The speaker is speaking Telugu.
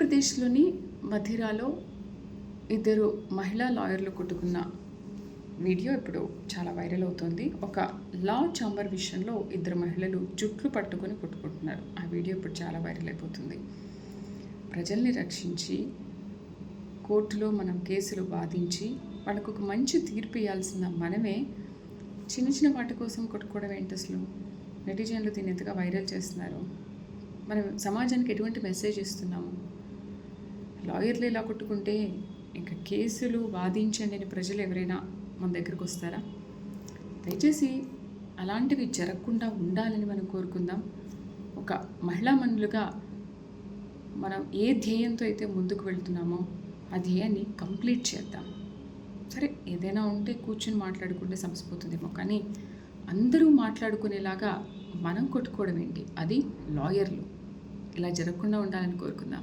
మధ్యప్రదేశ్లోని మధిరాలో ఇద్దరు మహిళా లాయర్లు కొట్టుకున్న వీడియో ఇప్పుడు చాలా వైరల్ అవుతుంది. ఒక లా చాంబర్ విషయంలో ఇద్దరు మహిళలు జుట్లు పట్టుకొని కొట్టుకుంటున్నారు. ఆ వీడియో ఇప్పుడు చాలా వైరల్ అయిపోతుంది. ప్రజల్ని రక్షించి కోర్టులో మనం కేసులు వాదించి వాళ్ళకు ఒక మంచి తీర్పు ఇవ్వాల్సిన మనమే చిన్న చిన్న వాటి కోసం కొట్టుకోవడం ఏంటి అసలు? నెటిజన్లు దీన్ని ఎంతగా వైరల్ చేస్తున్నారు? మనం సమాజానికి ఎటువంటి మెసేజ్ ఇస్తున్నాము? లాయర్లు ఇలా కొట్టుకుంటే ఇంకా కేసులు వాదించండి అని ప్రజలు ఎవరైనా మన దగ్గరకు వస్తారా? దయచేసి అలాంటివి జరగకుండా ఉండాలని మనం కోరుకుందాం. ఒక మహిళా మనులుగా మనం ఏ ధ్యేయంతో అయితే ముందుకు వెళ్తున్నామో ఆ ధ్యేయాన్ని కంప్లీట్ చేద్దాం. సరే ఏదైనా ఉంటే కూర్చొని మాట్లాడుకుంటే సమసిపోతుందేమో కానీ అందరూ మాట్లాడుకునేలాగా మనం కొట్టుకోవడం ఏంటి అది లాయర్లు. ఇలా జరగకుండా ఉండాలని కోరుకుందాం.